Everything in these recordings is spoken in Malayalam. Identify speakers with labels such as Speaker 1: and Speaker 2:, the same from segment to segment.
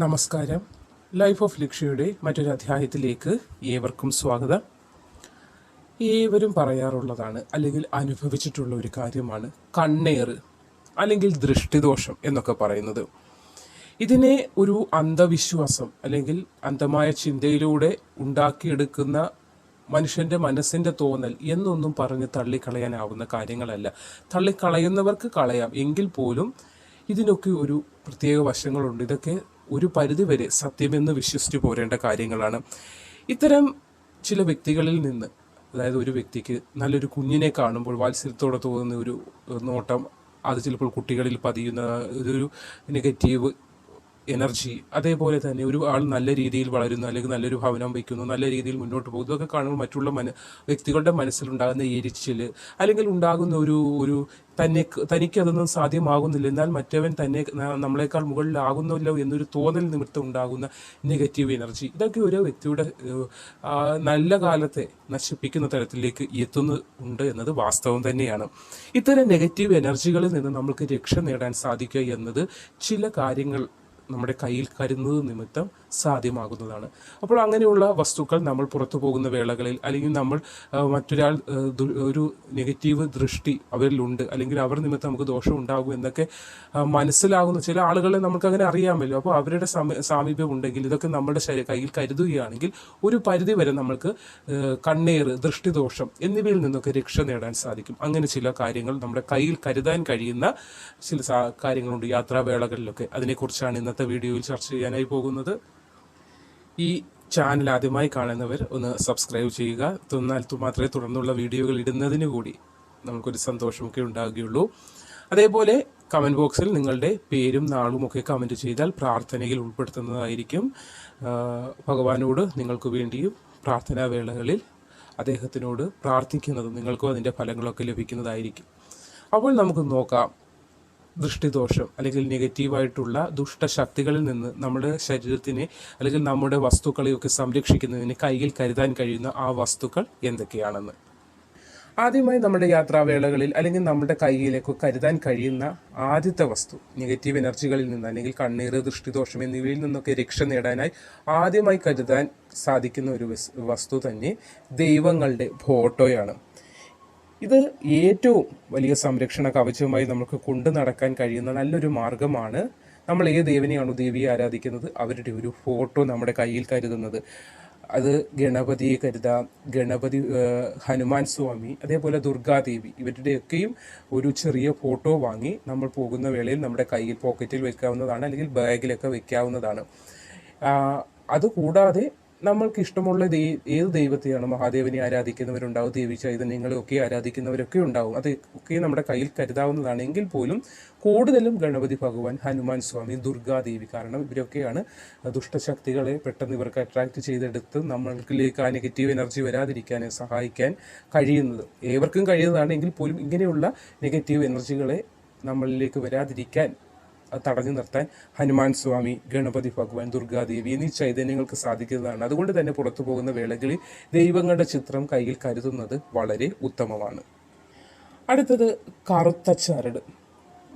Speaker 1: നമസ്കാരം. ലൈഫ് ഓഫ് ലക്ഷ്യയുടെ മറ്റൊരു അധ്യായത്തിലേക്ക് ഏവർക്കും സ്വാഗതം. ഏവരും പറയാറുള്ളതാണ് അല്ലെങ്കിൽ അനുഭവിച്ചിട്ടുള്ള ഒരു കാര്യമാണ് കണ്ണേറ് അല്ലെങ്കിൽ ദൃഷ്ടിദോഷം എന്നൊക്കെ പറയുന്നത്. ഇതിനെ ഒരു അന്ധവിശ്വാസം അല്ലെങ്കിൽ അന്ധമായ ചിന്തയിലൂടെ ഉണ്ടാക്കിയെടുക്കുന്ന മനുഷ്യന്റെ മനസ്സിന്റെ തോന്നൽ എന്നൊന്നും പറഞ്ഞ് തള്ളിക്കളയാനാവുന്ന കാര്യങ്ങളല്ല. തള്ളിക്കളയുന്നവർക്ക് കളയാം. എങ്കിൽ പോലും ഇതിനൊക്കെ ഒരു പ്രത്യേക വശങ്ങളുണ്ട്. ഇതൊക്കെ ഒരു പരിധിവരെ സത്യമെന്ന് വിശ്വസിച്ച് പോരേണ്ട കാര്യങ്ങളാണ്. ഇത്തരം ചില വ്യക്തികളിൽ നിന്ന് അതായത് ഒരു വ്യക്തിക്ക് നല്ലൊരു കുഞ്ഞിനെ കാണുമ്പോൾ വാത്സല്യത്തോടെ തോന്നുന്ന ഒരു നോട്ടം അത് ചിലപ്പോൾ കുട്ടികളിൽ പതിയുന്ന ഒരു നെഗറ്റീവ് എനർജി അതേപോലെ തന്നെ ഒരു ആൾ നല്ല രീതിയിൽ വളരുന്നു അല്ലെങ്കിൽ നല്ലൊരു ഭവനം വയ്ക്കുന്നു നല്ല രീതിയിൽ മുന്നോട്ട് പോകുന്നു ഇതൊക്കെ കാണുമ്പോൾ മറ്റുള്ള മന വ്യക്തികളുടെ മനസ്സിലുണ്ടാകുന്ന എരിച്ചിൽ അല്ലെങ്കിൽ ഉണ്ടാകുന്ന ഒരു ഒരു തന്നെ തനിക്ക് അതൊന്നും സാധ്യമാകുന്നില്ല. എന്നാൽ മറ്റവൻ തന്നെ നമ്മളെക്കാൾ മുകളിലാകുന്നല്ലോ എന്നൊരു തോന്നൽ നിമിത്തം ഉണ്ടാകുന്ന നെഗറ്റീവ് എനർജി. ഇതൊക്കെ ഒരു വ്യക്തിയുടെ നല്ല കാലത്തെ നശിപ്പിക്കുന്ന തരത്തിലേക്ക് എത്തുന്നുണ്ട് എന്നത് വാസ്തവം തന്നെയാണ്. ഇത്തരം നെഗറ്റീവ് എനർജികളിൽ നിന്ന് നമുക്ക് രക്ഷ നേടാൻ സാധിക്കുക എന്നത് ചില കാര്യങ്ങൾ നമ്മുടെ കയ്യിൽ കരുതുന്നത് നിമിത്തം സാധ്യമാകുന്നതാണ്. അപ്പോൾ അങ്ങനെയുള്ള വസ്തുക്കൾ നമ്മൾ പുറത്തു പോകുന്ന വേളകളിൽ അല്ലെങ്കിൽ നമ്മൾ മറ്റൊരാൾ ഒരു നെഗറ്റീവ് ദൃഷ്ടി അവരിലുണ്ട് അല്ലെങ്കിൽ അവർ നിമിത്തം നമുക്ക് ദോഷം ഉണ്ടാകും എന്നൊക്കെ മനസ്സിലാകുന്ന ചില ആളുകളെ നമുക്ക് അങ്ങനെ അറിയാമല്ലോ. അപ്പോൾ അവരുടെ സമ- സാമീപ്യം ഉണ്ടെങ്കിൽ ഇതൊക്കെ നമ്മുടെ കയ്യിൽ കരുതുകയാണെങ്കിൽ ഒരു പരിധി വരെ നമ്മൾക്ക് കണ്ണേർ ദൃഷ്ടിദോഷം എന്നിവയിൽ നിന്നൊക്കെ രക്ഷ നേടാൻ സാധിക്കും. അങ്ങനെ ചില കാര്യങ്ങൾ നമ്മുടെ കയ്യിൽ കരുതാൻ കഴിയുന്ന ചില കാര്യങ്ങളുണ്ട് യാത്രാവേളകളിലൊക്കെ. അതിനെക്കുറിച്ചാണ് ഇന്നത്തെ വീഡിയോയിൽ ചർച്ച ചെയ്യാനായി പോകുന്നത് ഈ ചാനൽ ആദ്യമായി കാണുന്നവർ ഒന്ന് സബ്സ്ക്രൈബ് ചെയ്യുക. എന്നാൽ മാത്രമേ തുടർന്നുള്ള വീഡിയോകൾ ഇടുന്നതിന് കൂടി നമുക്കൊരു സന്തോഷമൊക്കെ ഉണ്ടാകുകയുള്ളൂ. അതേപോലെ കമന്റ് ബോക്സിൽ നിങ്ങളുടെ പേരും നാളും ഒക്കെ കമന്റ് ചെയ്താൽ പ്രാർത്ഥനയിൽ ഉൾപ്പെടുത്തുന്നതായിരിക്കും. ഭഗവാനോട് നിങ്ങൾക്ക് വേണ്ടിയും പ്രാർത്ഥനാ വേളകളിൽ അദ്ദേഹത്തിനോട് പ്രാർത്ഥിക്കുന്നതും നിങ്ങൾക്കും അതിന്റെ ഫലങ്ങളൊക്കെ ലഭിക്കുന്നതായിരിക്കും. അപ്പോൾ നമുക്ക് നോക്കാം. ദൃഷ്ടിദോഷം അല്ലെങ്കിൽ നെഗറ്റീവായിട്ടുള്ള ദുഷ്ടശക്തികളിൽ നിന്ന് നമ്മുടെ ശരീരത്തിനെ അല്ലെങ്കിൽ നമ്മുടെ വസ്തുക്കളെയൊക്കെ സംരക്ഷിക്കുന്നതിന് കയ്യിൽ കരുതാൻ കഴിയുന്ന ആ വസ്തുക്കൾ എന്തൊക്കെയാണെന്ന്. ആദ്യമായി നമ്മുടെ യാത്രാവേളകളിൽ അല്ലെങ്കിൽ നമ്മുടെ കയ്യിലേക്ക് കരുതാൻ കഴിയുന്ന ആദ്യത്തെ വസ്തു നെഗറ്റീവ് എനർജികളിൽ നിന്ന് അല്ലെങ്കിൽ കണ്ണീർ ദൃഷ്ടിദോഷം എന്നിവയിൽ നിന്നൊക്കെ രക്ഷ നേടാനായി ആദ്യമായി കരുതാൻ സാധിക്കുന്ന ഒരു വസ്തു തന്നെ ദൈവങ്ങളുടെ ഫോട്ടോയാണ്. ഇത് ഏറ്റവും വലിയ സംരക്ഷണ കവചമായി നമുക്ക് കൊണ്ടു നടക്കാൻ കഴിയുന്ന നല്ലൊരു മാർഗമാണ്. നമ്മൾ ഏത് ദേവനെയാണോ ദേവിയെ ആരാധിക്കുന്നത് അവരുടെ ഒരു ഫോട്ടോ നമ്മുടെ കയ്യിൽ കരുതുന്നത്. അത് ഗണപതിയെ കരുതാം ഗണപതി ഹനുമാൻ സ്വാമി അതേപോലെ ദുർഗാദേവി ഇവരുടെയൊക്കെയും ഒരു ചെറിയ ഫോട്ടോ വാങ്ങി നമ്മൾ പോകുന്ന വേളയിൽ നമ്മുടെ കയ്യിൽ പോക്കറ്റിൽ വെക്കാവുന്നതാണ് അല്ലെങ്കിൽ ബാഗിലൊക്കെ വെക്കാവുന്നതാണ്. അതുകൂടാതെ നമ്മൾക്ക് ഇഷ്ടമുള്ള ദൈ ഏത് ദൈവത്തെയാണ് മഹാദേവനെ ആരാധിക്കുന്നവരുണ്ടാവും ദേവി ചൈതന്യങ്ങളെയൊക്കെ ആരാധിക്കുന്നവരൊക്കെ ഉണ്ടാവും. അത് ഒക്കെ നമ്മുടെ കയ്യിൽ കരുതാവുന്നതാണ്. എങ്കിൽ പോലും കൂടുതലും ഗണപതി ഭഗവാൻ ഹനുമാൻ സ്വാമി ദുർഗാദേവി കാരണം ഇവരൊക്കെയാണ് ദുഷ്ടശക്തികളെ പെട്ടെന്ന് ഇവർക്ക് അട്രാക്ട് ചെയ്തെടുത്ത് നമ്മൾക്കിലേക്ക് ആ നെഗറ്റീവ് എനർജി വരാതിരിക്കാൻ സഹായിക്കാൻ കഴിയുന്നത്. ഏവർക്കും കഴിയുന്നതാണ്. എങ്കിൽ പോലും ഇങ്ങനെയുള്ള നെഗറ്റീവ് എനർജികളെ നമ്മളിലേക്ക് വരാതിരിക്കാൻ തടഞ്ഞു നിർത്താൻ ഹനുമാൻ സ്വാമി ഗണപതി ഭഗവാൻ ദുർഗാദേവി എന്നീ ചൈതന്യങ്ങൾക്ക് സാധിക്കുന്നതാണ്. അതുകൊണ്ട് തന്നെ പുറത്തു പോകുന്ന വേളകളിൽ ദൈവങ്ങളുടെ ചിത്രം കയ്യിൽ കരുതുന്നത് വളരെ ഉത്തമമാണ്. അടുത്തത് കറുത്ത ചരട്.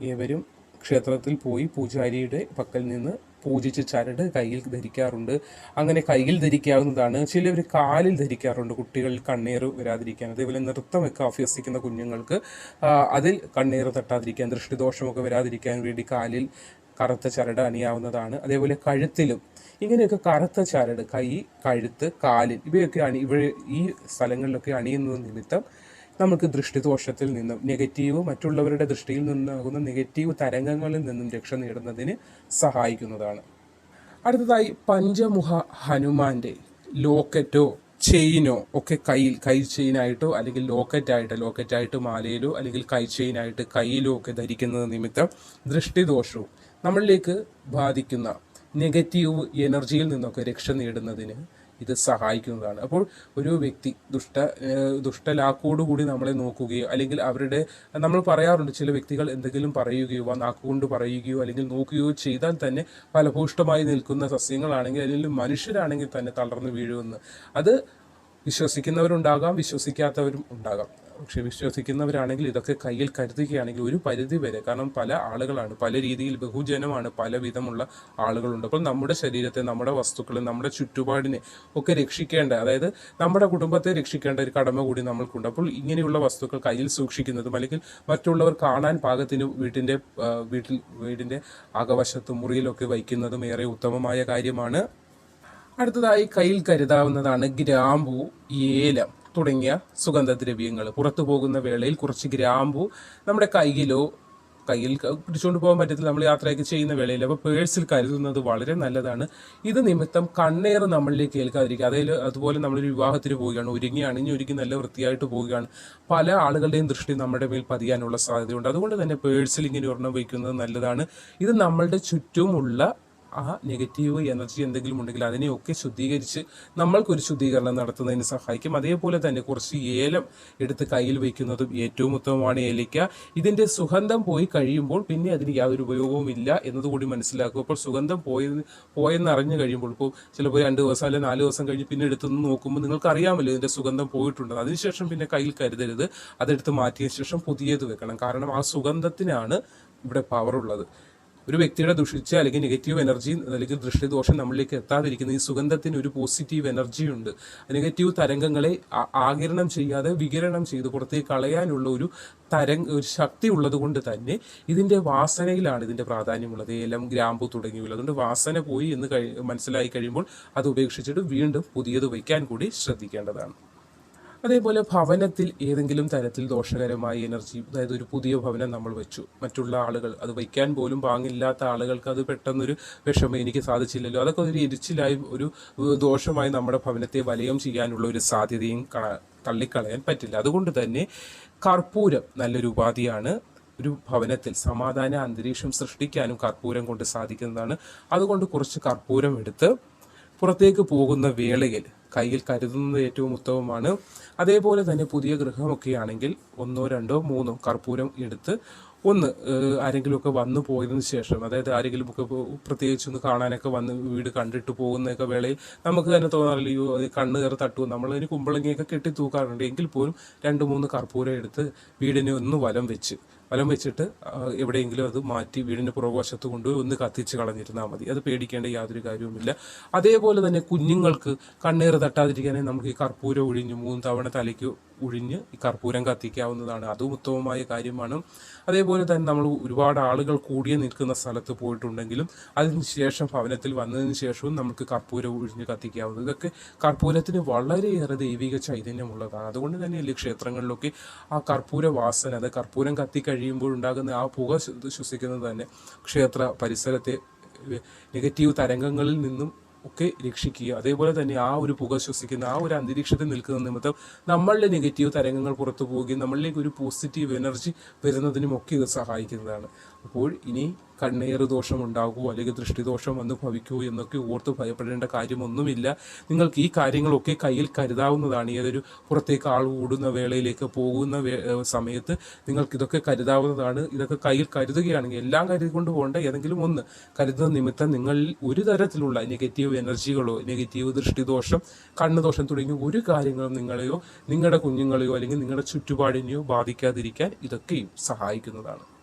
Speaker 1: ഏവരും ക്ഷേത്രത്തിൽ പോയി പൂജാരിയുടെ പക്കൽ നിന്ന് പൂജിച്ച് ചരട് കയ്യിൽ ധരിക്കാറുണ്ട്. അങ്ങനെ കയ്യിൽ ധരിക്കാവുന്നതാണ്. ചിലവർ കാലിൽ ധരിക്കാറുണ്ട് കുട്ടികൾ കണ്ണീർ വരാതിരിക്കാൻ. അതേപോലെ നൃത്തമൊക്കെ അഭ്യസിക്കുന്ന കുഞ്ഞുങ്ങൾക്ക് അതിൽ കണ്ണീർ തട്ടാതിരിക്കാൻ ദൃഷ്ടിദോഷമൊക്കെ വരാതിരിക്കാൻ വേണ്ടി കാലിൽ കറുത്ത ചരട് അണിയാവുന്നതാണ്. അതേപോലെ കഴുത്തിലും ഇങ്ങനെയൊക്കെ കറുത്ത ചരട് കൈ കഴുത്ത് കാലിൽ ഇവയൊക്കെ അണി ഇവ ഈ സ്ഥലങ്ങളിലൊക്കെ അണിയുന്നത് നിമിത്തം നമുക്ക് ദൃഷ്ടിദോഷത്തിൽ നിന്നും നെഗറ്റീവ് മറ്റുള്ളവരുടെ ദൃഷ്ടിയിൽ നിന്നാകുന്ന നെഗറ്റീവ് തരംഗങ്ങളിൽ നിന്നും രക്ഷ നേടുന്നതിന് സഹായിക്കുന്നതാണ്. അടുത്തതായി പഞ്ചമുഖ ഹനുമാന്റെ ലോക്കറ്റോ ചെയിനോ ഒക്കെ കയ്യിൽ കൈ ചെയിനായിട്ടോ അല്ലെങ്കിൽ ലോക്കറ്റായിട്ടോ ലോക്കറ്റായിട്ട് മാലയിലോ അല്ലെങ്കിൽ കൈ ചെയിനായിട്ട് കയ്യിലോ ഒക്കെ ധരിക്കുന്നത് നിമിത്തം ദൃഷ്ടിദോഷവും നമ്മളിലേക്ക് ബാധിക്കുന്ന നെഗറ്റീവ് എനർജിയിൽ നിന്നൊക്കെ രക്ഷ നേടുന്നതിന് ഇത് സഹായിക്കുന്നതാണ്. അപ്പോൾ ഒരു വ്യക്തി ദുഷ്ട ദുഷ്ടലാക്കോടു ദുഷ്ടലാക്കോടുകൂടി നമ്മളെ നോക്കുകയോ അല്ലെങ്കിൽ അവരുടെ നമ്മൾ പറയാറുണ്ട് ചില വ്യക്തികൾ എന്തെങ്കിലും പറയുകയോ നാക്കുകൊണ്ട് പറയുകയോ അല്ലെങ്കിൽ നോക്കുകയോ ചെയ്താൽ തന്നെ ഫലഭൂഷ്ടമായി നിൽക്കുന്ന സസ്യങ്ങളാണെങ്കിൽ അല്ലെങ്കിൽ മനുഷ്യരാണെങ്കിൽ തന്നെ തളർന്നു വീഴുമെന്ന്. അത് വിശ്വസിക്കുന്നവരുണ്ടാകാം വിശ്വസിക്കാത്തവരും ഉണ്ടാകാം. പക്ഷെ വിശ്വസിക്കുന്നവരാണെങ്കിൽ ഇതൊക്കെ കയ്യിൽ കരുതുകയാണെങ്കിൽ ഒരു പരിധി വരെ കാരണം പല ആളുകളാണ് പല രീതിയിൽ ബഹുജനമാണ് പല വിധമുള്ള ആളുകളുണ്ട്. അപ്പോൾ നമ്മുടെ ശരീരത്തെ നമ്മുടെ വസ്തുക്കളെ നമ്മുടെ ചുറ്റുപാടിനെ ഒക്കെ രക്ഷിക്കേണ്ട അതായത് നമ്മുടെ കുടുംബത്തെ രക്ഷിക്കേണ്ട ഒരു കടമ കൂടി നമ്മൾക്കുണ്ട്. അപ്പോൾ ഇങ്ങനെയുള്ള വസ്തുക്കൾ കയ്യിൽ സൂക്ഷിക്കുന്നതും അല്ലെങ്കിൽ മറ്റുള്ളവർ കാണാൻ പാകത്തിന് വീട്ടിന്റെ വീട്ടിൽ വീടിന്റെ അകവശത്തും മുറിയിലൊക്കെ വയ്ക്കുന്നതും ഏറെ ഉത്തമമായ കാര്യമാണ്. അടുത്തതായി കയ്യിൽ കരുതാവുന്നതാണ് ഗ്രാമ്പു ഏലം തുടങ്ങിയ സുഗന്ധദ്രവ്യങ്ങൾ. പുറത്തു പോകുന്ന വേളയിൽ കുറച്ച് ഗ്രാമ്പു നമ്മുടെ കയ്യിലോ കയ്യിൽ പിടിച്ചുകൊണ്ട് പോകാൻ പറ്റത്തില്ല നമ്മൾ യാത്രയൊക്കെ ചെയ്യുന്ന വേളയിൽ. അപ്പോൾ പേഴ്സിൽ കരുതുന്നത് വളരെ നല്ലതാണ്. ഇത് നിമിത്തം കണ്ണേർ നമ്മളിലേക്ക് ഏൽക്കാതിരിക്കുക. അതിൽ അതുപോലെ നമ്മളൊരു വിവാഹത്തിന് പോവുകയാണ്. ഒരുങ്ങി അണിഞ്ഞ് ഒരുങ്ങി നല്ല വൃത്തിയായിട്ട് പോവുകയാണ്. പല ആളുകളുടെയും ദൃഷ്ടി നമ്മുടെ മേൽ പതിയാനുള്ള സാധ്യതയുണ്ട്. അതുകൊണ്ട് തന്നെ പേഴ്സിൽ ഇങ്ങനെ ഒരെണ്ണം വയ്ക്കുന്നത് നല്ലതാണ്. ഇത് നമ്മളുടെ ചുറ്റുമുള്ള ആ നെഗറ്റീവ് എനർജി എന്തെങ്കിലും ഉണ്ടെങ്കിൽ അതിനെയൊക്കെ ശുദ്ധീകരിച്ച് നമ്മൾക്കൊരു ശുദ്ധീകരണം നടത്തുന്നതിന് സഹായിക്കും. അതേപോലെ തന്നെ കുറച്ച് ഏലം എടുത്ത് കയ്യിൽ വയ്ക്കുന്നതും ഏറ്റവും ഉത്തമമാണ് ഏലിക്ക ഇതിന്റെ സുഗന്ധം പോയി കഴിയുമ്പോൾ പിന്നെ അതിന് യാതൊരു ഉപയോഗവും ഇല്ല എന്നതുകൂടി മനസ്സിലാക്കും അപ്പോൾ സുഗന്ധം പോയത് പോയെന്ന് അറിഞ്ഞു കഴിയുമ്പോൾ ഇപ്പോൾ ചിലപ്പോൾ രണ്ട് ദിവസം അല്ലെങ്കിൽ നാല് ദിവസം കഴിഞ്ഞ് പിന്നെ എടുത്ത് നോക്കുമ്പോൾ നിങ്ങൾക്ക് അറിയാമല്ലോ ഇതിന്റെ സുഗന്ധം പോയിട്ടുണ്ട് അതിനുശേഷം പിന്നെ കയ്യിൽ കരുതരുത്. അതെടുത്ത് മാറ്റിയ ശേഷം പുതിയത് വെക്കണം. കാരണം ആ സുഗന്ധത്തിനാണ് ഇവിടെ പവർ ഉള്ളത്. ഒരു വ്യക്തിയുടെ ദുഷിച്ച അല്ലെങ്കിൽ നെഗറ്റീവ് എനർജി അല്ലെങ്കിൽ ദൃഷ്ടിദോഷം നമ്മളിലേക്ക് എത്താതിരിക്കുന്ന ഈ സുഗന്ധത്തിന് ഒരു പോസിറ്റീവ് എനർജി ഉണ്ട്. നെഗറ്റീവ് തരംഗങ്ങളെ ആകിരണം ചെയ്യാതെ വികിരണം ചെയ്ത് പുറത്തേക്ക് കളയാനുള്ള ഒരു തരംഗ ഒരു ശക്തി ഉള്ളത് കൊണ്ട് തന്നെ ഇതിന്റെ വാസനയിലാണ് ഇതിന്റെ പ്രാധാന്യമുള്ളത്. ഏലം ഗ്രാമ്പു തുടങ്ങിയുള്ളത് അതുകൊണ്ട് വാസന പോയി എന്ന് മനസ്സിലായി കഴിയുമ്പോൾ അത് ഉപേക്ഷിച്ചിട്ട് വീണ്ടും പുതിയത് വയ്ക്കാൻ കൂടി ശ്രദ്ധിക്കേണ്ടതാണ്. അതേപോലെ ഭവനത്തിൽ ഏതെങ്കിലും തരത്തിൽ ദോഷകരമായ എനർജി അതായത് ഒരു പുതിയ ഭവനം നമ്മൾ വെച്ചു. മറ്റുള്ള ആളുകൾ അത് വയ്ക്കാൻ പോലും പാങ്ങില്ലാത്ത ആളുകൾക്ക് അത് പെട്ടെന്നൊരു വിഷമം എനിക്ക് സാധിച്ചില്ലല്ലോ. അതൊക്കെ ഒരു എരിച്ചിലായി ഒരു ദോഷമായി നമ്മുടെ ഭവനത്തെ വലയം ചെയ്യാനുള്ള ഒരു സാധ്യതയും തള്ളിക്കളയാൻ പറ്റില്ല. അതുകൊണ്ട് തന്നെ കർപ്പൂരം നല്ലൊരു ഉപാധിയാണ് ഒരു ഭവനത്തിൽ സമാധാന അന്തരീക്ഷം സൃഷ്ടിക്കാനും കർപ്പൂരം കൊണ്ട് സാധിക്കുന്നതാണ്. അതുകൊണ്ട് കുറച്ച് കർപ്പൂരം എടുത്ത് പുറത്തേക്ക് പോകുന്ന വേളയിൽ കയ്യിൽ കരുതുന്നത് ഏറ്റവും ഉത്തമമാണ്. അതേപോലെ തന്നെ പുതിയ ഗൃഹമൊക്കെ ആണെങ്കിൽ ഒന്നോ രണ്ടോ മൂന്നോ കർപ്പൂരം എടുത്ത് ഒന്ന് ആരെങ്കിലുമൊക്കെ വന്നു പോയതിനു ശേഷം അതായത് ആരെങ്കിലും ഒക്കെ പ്രത്യേകിച്ച് ഒന്ന് കാണാനൊക്കെ വന്ന് വീട് കണ്ടിട്ട് പോകുന്നൊക്കെ വേളയിൽ നമുക്ക് തന്നെ തോന്നാറില്ല അയ്യോ അത് കണ്ണ് കയറി തട്ടുമോ നമ്മളതിന് കുമ്പളങ്ങിയൊക്കെ കെട്ടി തൂക്കാറുണ്ട്. എങ്കിൽ പോലും രണ്ട് മൂന്ന് കർപ്പൂരം എടുത്ത് വീടിനെ ഒന്ന് വലം വെച്ച് വലം വെച്ചിട്ട് എവിടെയെങ്കിലും അത് മാറ്റി വീടിന്റെ പുറകുവശത്ത് കൊണ്ടുപോയി ഒന്ന് കത്തിച്ച് കളഞ്ഞിരുന്നാൽ മതി. അത് പേടിക്കേണ്ട യാതൊരു കാര്യവുമില്ല. അതേപോലെ തന്നെ കുഞ്ഞുങ്ങൾക്ക് കണ്ണീർ തട്ടാതിരിക്കാനായി നമുക്ക് ഈ കർപ്പൂരം ഒഴിഞ്ഞ് മൂന്ന് തവണ തലയ്ക്ക് ഒഴിഞ്ഞ് ഈ കർപ്പൂരം കത്തിക്കാവുന്നതാണ്. അതും ഉത്തമമായ കാര്യമാണ്. അതേപോലെ തന്നെ നമ്മൾ ഒരുപാട് ആളുകൾ കൂടിയ നിൽക്കുന്ന സ്ഥലത്ത് പോയിട്ടുണ്ടെങ്കിലും അതിനുശേഷം ഭവനത്തിൽ വന്നതിന് ശേഷവും നമുക്ക് കർപ്പൂരം ഒഴിഞ്ഞ് കത്തിക്കാവുന്നത്. ഇതൊക്കെ കർപ്പൂരത്തിന് വളരെയേറെ ദൈവിക ചൈതന്യമുള്ളതാണ്. അതുകൊണ്ട് തന്നെ തന്നെയല്ലേ ക്ഷേത്രങ്ങളിലൊക്കെ ആ കർപ്പൂര വാസന അത് കർപ്പൂരം കത്തി കഴിയുമ്പോൾ ഉണ്ടാകുന്ന ആ പുക ശ്വ- ശ്വസിക്കുന്നത് തന്നെ ക്ഷേത്ര പരിസരത്തെ നെഗറ്റീവ് തരംഗങ്ങളിൽ നിന്നും ഒക്കെ രക്ഷിക്കുക. അതേപോലെ തന്നെ ആ ഒരു പുക ശ്വസിക്കുന്ന ആ ഒരു അന്തരീക്ഷത്തിൽ നിൽക്കുന്ന നിമിത്തം നമ്മളുടെ നെഗറ്റീവ് തരംഗങ്ങൾ പുറത്തു പോവുകയും നമ്മളിലേക്ക് ഒരു പോസിറ്റീവ് എനർജി വരുന്നതിനും ഒക്കെ ഇത് സഹായിക്കുന്നതാണ്. അപ്പോൾ ഇനി കണ്ണേറ് ദോഷം ഉണ്ടാകുമോ അല്ലെങ്കിൽ ദൃഷ്ടിദോഷം വന്ന് ഭവിക്കുമോ എന്നൊക്കെ ഓർത്ത് ഭയപ്പെടേണ്ട കാര്യമൊന്നുമില്ല. നിങ്ങൾക്ക് ഈ കാര്യങ്ങളൊക്കെ കയ്യിൽ കരുതാവുന്നതാണ്. ഏതൊരു പുറത്തേക്ക് ആൾ ഓടുന്ന വേളയിലേക്ക് പോകുന്ന സമയത്ത് നിങ്ങൾക്ക് ഇതൊക്കെ കരുതാവുന്നതാണ്. ഇതൊക്കെ കയ്യിൽ കരുതുകയാണെങ്കിൽ എല്ലാം കരുതിക്കൊണ്ട് പോകേണ്ട ഏതെങ്കിലും ഒന്ന്. കരുതുന്ന നിമിത്തം നിങ്ങളിൽ ഒരു തരത്തിലുള്ള നെഗറ്റീവ് എനർജികളോ നെഗറ്റീവ് ദൃഷ്ടിദോഷം കണ്ണുദോഷം തുടങ്ങിയ ഒരു കാര്യങ്ങളും നിങ്ങളെയോ നിങ്ങളുടെ കുഞ്ഞുങ്ങളെയോ അല്ലെങ്കിൽ നിങ്ങളുടെ ചുറ്റുപാടിനെയോ ബാധിക്കാതിരിക്കാൻ ഇതൊക്കെയും സഹായിക്കുന്നതാണ്.